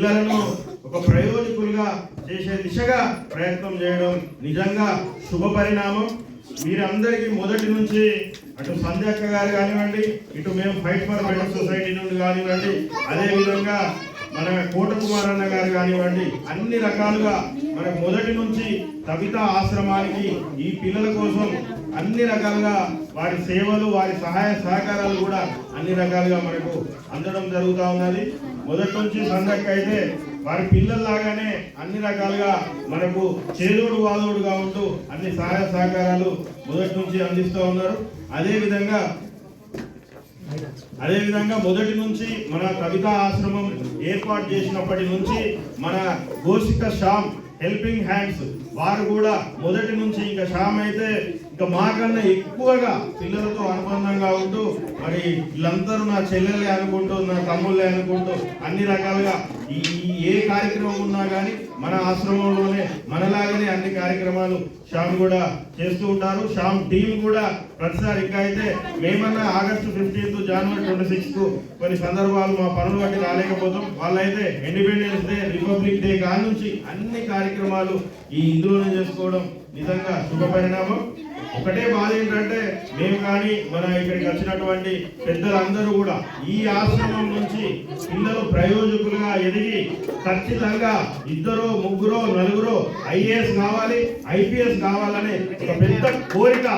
పిల్లలను ఒక ప్రయోజకులుగా చేసే దిశగా ప్రయత్నం చేయడం నిజంగా శుభ పరిణామం. మీరందరికీ మొదటి నుంచి అటు సంధ్యక్క గారు కానివ్వండి ఇటు మేము ఫైట్ ఫర్ బెటర్ సొసైటీ నుండి కానివ్వండి అదే విధంగా మన కోట కుమారన్న గారు కానివ్వండి అన్ని రకాలుగా మనకు మొదటి నుంచి కవిత ఆశ్రమానికి ఈ పిల్లల కోసం అన్ని రకాలుగా వారి సేవలు వారి సహాయ సహకారాలు కూడా అన్ని రకాలుగా మనకు అందడం జరుగుతూ ఉన్నది. మొదటి నుంచి సందక్క అయితే వారి పిల్లల్లాగానే అన్ని రకాలుగా మనకు చేదోడు వాదోడుగా ఉంటూ అన్ని సహాయ సహకారాలు మొదటి నుంచి అందిస్తూ ఉన్నారు. అదేవిధంగా అదేవిధంగా అదే విధంగా మొదటి నుంచి మన కవితా ఆశ్రమం ఏర్పాటు చేసినప్పటి నుంచి మన గోషిక శ్యామ్ హెల్పింగ్ హ్యాండ్స్ వారు కూడా మొదటి నుంచి ఇంకా శ్యామ్ అయితే ఇంకా మాకన్నా ఎక్కువగా పిల్లలతో అనుబంధంగా ఉంటూ మరి వీళ్ళందరూ నా చెల్లెలే అనుకుంటూ నా తమ్ముళ్ళే అనుకుంటూ అన్ని రకాలుగా ఈ కార్యక్రమం ఉన్నా కానీ మన ఆశ్రమంలోనే మనలాగానే అన్ని కార్యక్రమాలు శ్యామ్ కూడా చేస్తూ ఉంటారు. శ్యామ్ టీం కూడా ప్రతిసారి ఇంకా అయితే మేమన్నా August fifteenth January twenty six కొన్ని సందర్భాలు మా పనులు బట్టి రాలేకపోతాం. వాళ్ళైతే ఇండిపెండెన్స్ డే రిపబ్లిక్ డే కాని నుంచి అన్ని కార్యక్రమాలు ఈ ఇందులోనే చేసుకోవడం నిజంగా శుభ పరిణామం ఒకటే బాధ ఏంటంటే కానీ మన ఇక్కడికి వచ్చినటువంటి పెద్దలందరూ కూడా ఈ ఆశ్రమం నుంచి పిల్లలు ప్రయోజకులుగా ఎదిగి ఖచ్చితంగా ఇద్దరు ముగ్గురు నలుగురు ఐఏఎస్ కావాలి ఐపీఎస్ కావాలనే ఒక పెద్ద కోరిక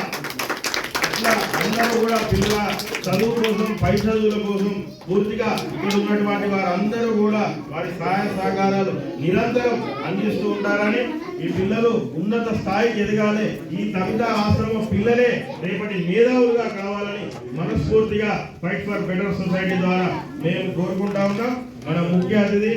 అందరూ కూడా పిల్లల చదువు కోసం పై చదువుల కోసం పూర్తిగా ఇక్కడ ఉన్నటువంటి వారందరూ కూడా వారి సహాయ సహకారాలు నిరంతరం అందిస్తూ ఉంటారని ఈ పిల్లలు ఉన్నత స్థాయికి ఎదగాలి. ఈ తమిళ ఆశ్రమ పిల్లలే రేపటి మేధావులుగా కావాలని మనస్ఫూర్తిగా ఫైట్ ఫర్ బెటర్ సొసైటీ ద్వారా మేము కోరుకుంటా ఉన్నాం మన ముఖ్య అతిథి